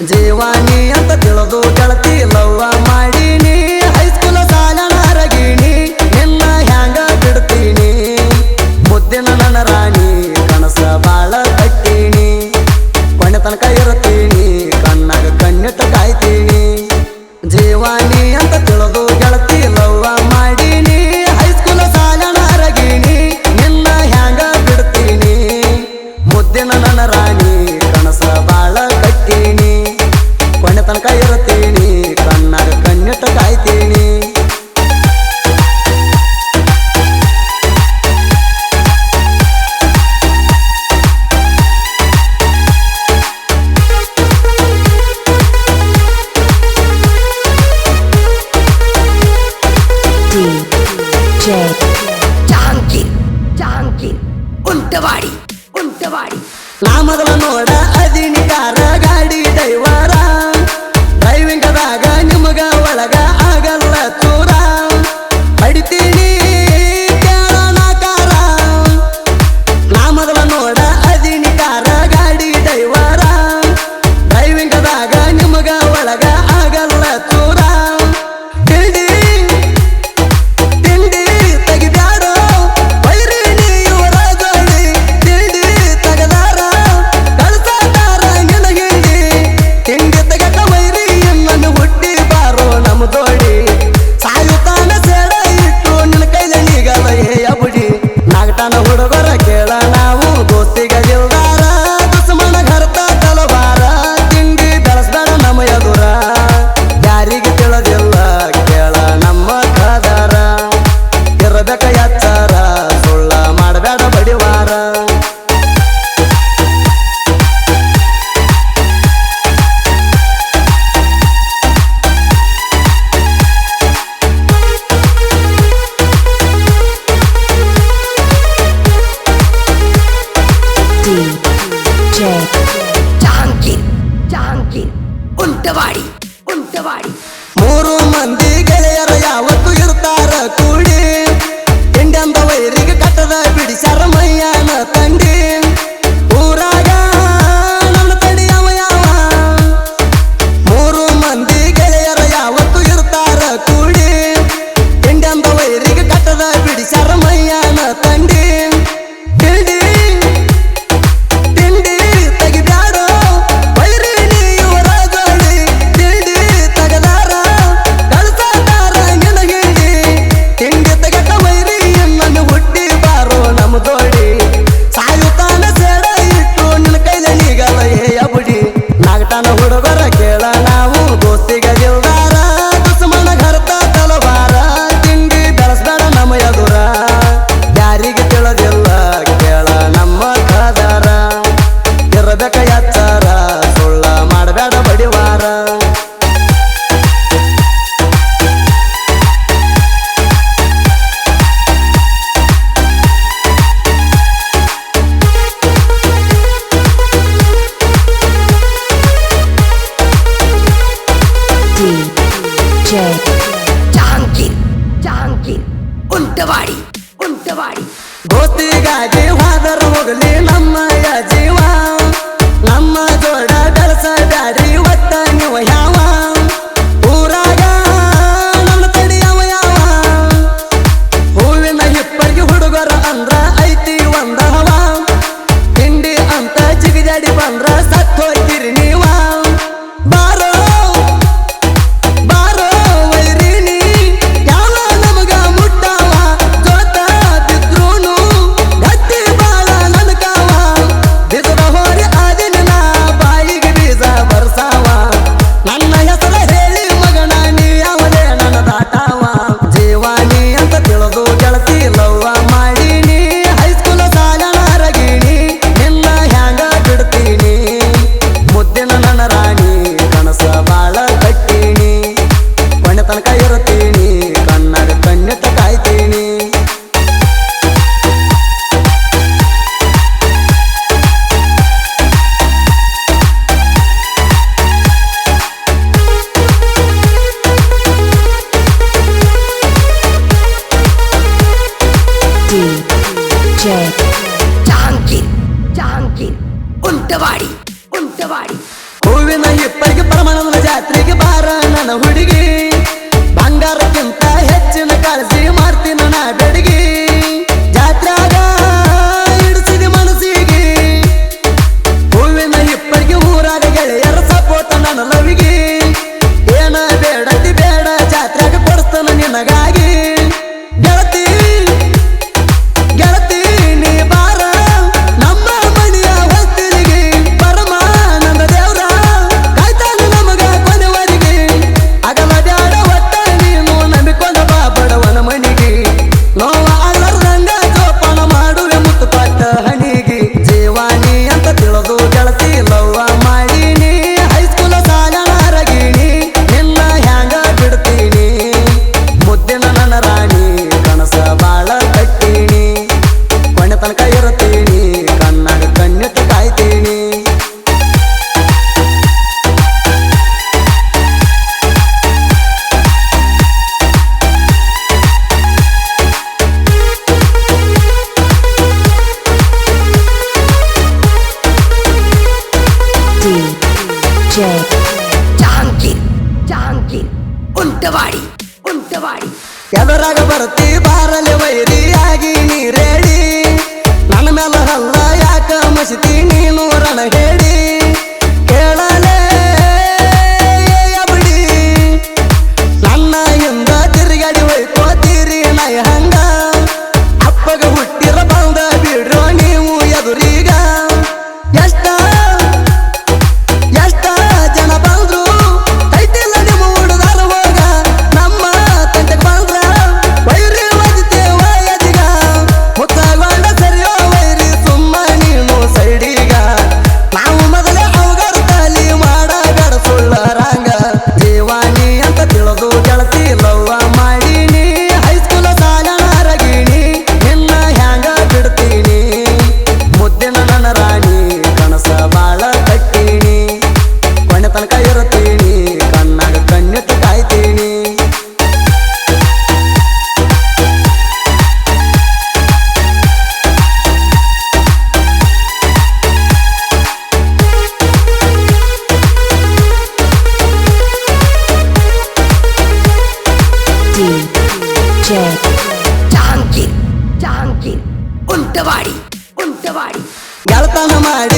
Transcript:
ಜೀವಾನಿ ಅಂತ ತಿಳಿದು ಕಳತಿ ಲವ್ವ ಮಾಡೀನಿ para ಉಂಟವಾಡಿ. ಉಂಟವಾಡಿ. ಗೋತಿಗಾಗಿ ಹೋದರು ಹೋಗಲಿ ನಮ್ಮಯ ಜೀವ. ನಮ್ಮ ಜೋಡ ಬೆಳಸ ಬ್ಯಾರಿ ಒತ್ತ ಯಾವ na gaya. DJ Jahangir Jahangir ಉಂಟವಾಡಿ ಉಂಟವಾಡಿ ಎದರಾಗ ಬರತಿ ಬಾರಲಿ ವೈರಿಯಾಗಿ ನೀ ರೇಡಿ ನನ್ನ ಮೇಲೆ ಹಲ್ಲ ಯಾಕ ಮಸಿತಿ, ನೀನು ರಣ ಉಂಟವಾಡಿ ಉಂಟವಾಡಿ ಗೆಳತನ ಮಾಡಿ